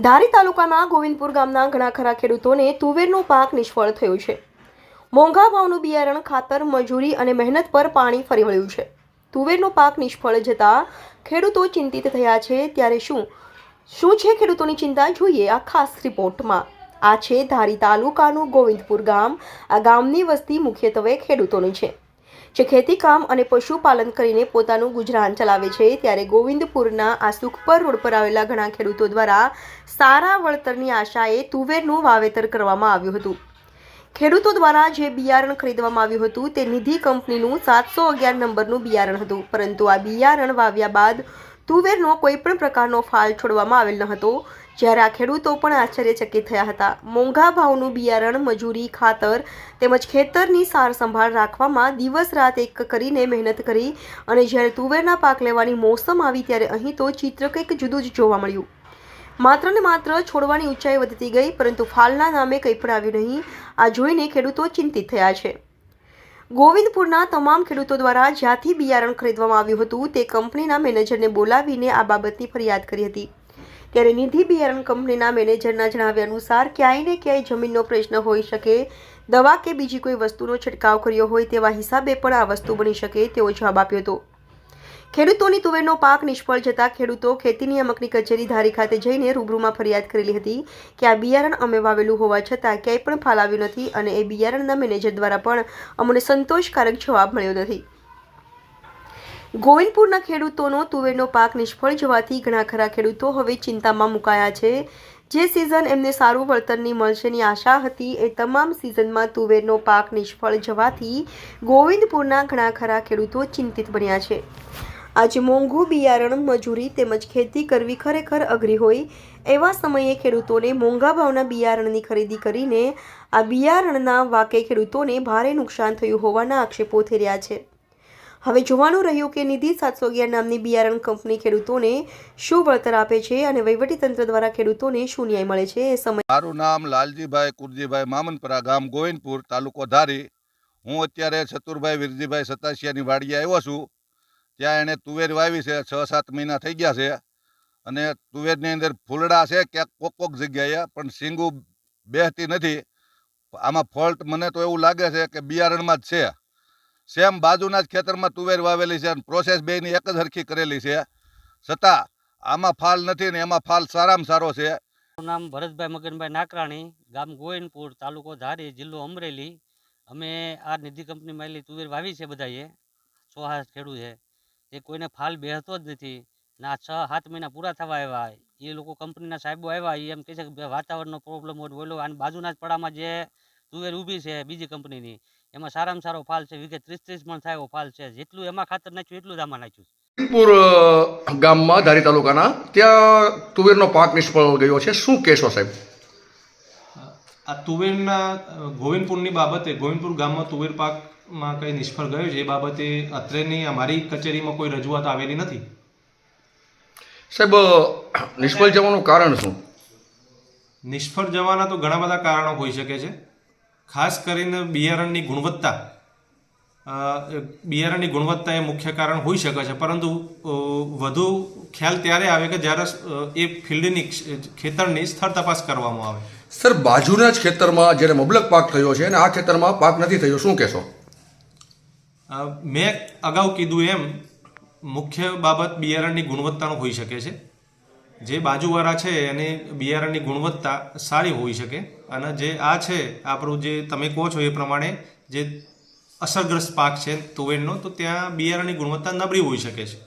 ધારી તાલુકાના ગોવિંદપુર ગામના ઘણા ખરા ખેડૂતોને તુવેરનો પાક નિષ્ફળ થયો છે. મોંઘા ભાવનું બિયારણ, ખાતર, મજૂરી અને મહેનત પર પાણી ફરી વળ્યું છે. તુવેરનો પાક નિષ્ફળ જતા ખેડૂતો ચિંતિત થયા છે. ત્યારે શું શું છે ખેડૂતોની ચિંતા? જોઈએ આ ખાસ રિપોર્ટમાં. આ છે ધારી તાલુકાનું ગોવિંદપુર ગામ. આ ગામની વસ્તી મુખ્યત્વે ખેડૂતોની છે. જે ખેતીકામ અને પશુપાલન કરીને પોતાનું ગુજરાન ચલાવે છે. ત્યારે ગોવિંદપુરના આ સુખપર રોડ પર આવેલા ઘણા ખેડૂતો દ્વારા સારા વળતરની આશાએ તુવેરનું વાવેતર કરવામાં આવ્યું હતું. ખેડૂતો દ્વારા જે બિયારણ ખરીદવામાં આવ્યું હતું તે નિધિ કંપનીનું સાતસો અગિયાર નંબરનું બિયારણ હતું. પરંતુ આ બિયારણ વાવ્યા બાદ તુવેરનો કોઈ પણ પ્રકારનો ફાલ છોડવામાં આવેલ ન હતો. જ્યારે આ ખેડૂતો પણ આશ્ચર્યચકિત થયા હતા. મોંઘા ભાવનું બિયારણ, મજૂરી, ખાતર તેમજ ખેતરની સાર સંભાળ રાખવામાં દિવસ રાત એક કરીને મહેનત કરી અને જ્યારે તુવેરના પાક લેવાની મોસમ આવી ત્યારે અહીં તો ચિત્ર કંઈક જુદું જ જોવા મળ્યું. માત્ર ને માત્ર છોડવાની ઊંચાઈ વધતી ગઈ, પરંતુ ફાલના નામે કંઈ પણ આવ્યું નહીં. આ જોઈને ખેડૂતો ચિંતિત થયા છે. ગોવિંદપુરના તમામ ખેડૂતો દ્વારા જ્યાંથી બિયારણ ખરીદવામાં આવ્યું હતું, તે કંપનીના મેનેજરને બોલાવીને આ બાબતની ફરિયાદ કરી હતી. ત્યારે નિધિ બિયારણ કંપનીના મેનેજરના જણાવ્યા અનુસાર ક્યાંય ને ક્યાંય જમીનનો પ્રશ્ન હોઈ શકે, દવા કે બીજી કોઈ વસ્તુનો છંટકાવ કર્યો હોય તેવા હિસાબે પણ આ વસ્તુ બની શકે તેવો જવાબ આપ્યો હતો. ખેડૂતોની તુવેરનો પાક નિષ્ફળ જતા ખેડૂતો ખેતી નિયામકની કચેરી ધારી ખાતે જઈને રૂબરૂમાં ફરિયાદ કરેલી હતી કે આ બિયારણ અમે વાવેલું હોવા છતાં ક્યાંય પણ ફાલાવ્યું નથી અને એ બિયારણના મેનેજર દ્વારા પણ અમને સંતોષકારક જવાબ મળ્યો નથી. ગોવિંદપુરના ખેડૂતોનો તુવેરનો પાક નિષ્ફળ જવાથી ઘણા ખરા ખેડૂતો હવે ચિંતામાં મુકાયા છે. જે સિઝન એમને સારું વળતરની મળશેની આશા હતી, એ તમામ સિઝનમાં તુવેરનો પાક નિષ્ફળ જવાથી ગોવિંદપુરના ઘણા ખરા ખેડૂતો ચિંતિત બન્યા છે. આજે મોંઘું બિયારણ, મજૂરી તેમજ ખેતી કરવી ખરેખર અઘરી હોય, એવા સમયે ખેડૂતોને મોંઘા ભાવના બિયારણની ખરીદી કરીને આ બિયારણના વાકે ખેડૂતોને ભારે નુકસાન થયું હોવાના આક્ષેપો થઈ રહ્યા છે. હવે જોવાનું રહ્યું કે નિધિ સાતસો અગિયાર નામની બિયારણ કંપની ખેડૂતોને શું વળતર આપે છે અને વહીવટીતંત્ર દ્વારા ખેડૂતોને શું ન્યાય મળે છે એ સમય મારું નામ લાલજીભાઈ કુરજીભાઈ મામનપરા, ગામ ગોવિંદપુર, તાલુકો ધારી. હું અત્યારે ચતુરભાઈ વિરજીભાઈ સતાસિયાની વાડીએ આવ્યો છું. ત્યાં એણે તુવેર વાવી છે, છ સાત મહિના થઈ ગયા છે. અને તુવેરની અંદર ફૂલડા છે, ક્યાંક કોક કોક જગ્યાએ, પણ સિંગું બેહતી નથી. આમાં ફોલ્ટ મને તો એવું લાગે છે કે બિયારણમાં જ છે. સેમ બાજુના જ ખેતરમાં તુવેર વાવેલી છે અને પ્રોસેસ બેની એક જ હરખી કરેલી છે. છતાં આમાં ફાલ નથી ને એમાં ફાલ સારામાં સારો છે. મારું નામ ભરતભાઈ મગનભાઈ નાકરાણી, ગામ ગોવિંદપુર, તાલુકો ધારી, જિલ્લો અમરેલી. અમે આ નિધિ કંપનીમાં એલી તુવેર વાવી છે બધાએ. સોહાસ ખેડૂત છે. એ કોઈને ફાલ બેહતો જ નથી. ને છ, સાત મહિના પૂરા થવા આવ્યા. એ લોકો કંપનીના સાહેબો આવ્યા એમ કહે છે કે વાતાવરણનો પ્રોબ્લેમ હોય બોલો અને બાજુના જ પડામાં જે તુવેર ઊભી છે બીજી કંપનીની એમાં સારામાં સારો ફાલ છે વીઘે ત્રીસ ત્રીસ મણ થાય એવો ફાલ છે. જેટલું એમાં ખાતર નાખ્યું એટલું જ આમાં નાખ્યું પૂર ગામમાં ધારી તાલુકાના ત્યાં તુવેરનો પાક નિષ્ફળ ગયો છે. શું કહેશો સાહેબ? આ તુવેરના ગોવિંદપુરની બાબતે ગોવિંદપુર ગામમાં તુવેર પાકમાં કંઈ નિષ્ફળ ગયો છે એ બાબતે અત્રેની અમારી કચેરીમાં કોઈ રજૂઆત આવેલી નથી? સાહેબ નિષ્ફળ જવાનું કારણ શું? નિષ્ફળ જવાના તો ઘણા બધા કારણો હોઈ શકે છે. ખાસ કરીને બિયારણની ગુણવત્તા બિયારણની ગુણવત્તા એ મુખ્ય કારણ હોઈ શકે છે. પરંતુ વધુ ખ્યાલ ત્યારે આવે કે જ્યારે એ ફિલ્ડની ખેતરની સ્થળ તપાસ કરવામાં આવે. સર બાજુના જ ખેતરમાં જ્યારે મબલક પાક થયો છે અને આ ખેતરમાં પાક નથી થયો શું કહેશો? મેં અગાઉ કીધું એમ મુખ્ય બાબત બિયારણની ગુણવત્તાનું હોઈ શકે છે. જે બાજુવાળા છે, એની બિયારણની ગુણવત્તા સારી હોઈ શકે. અને જે આ છે, આપણું જે તમે કહો છો એ પ્રમાણે જે અસરગ્રસ્ત પાક છે તુવેરનો, તો ત્યાં બિયારણની ગુણવત્તા નબળી હોઈ શકે છે.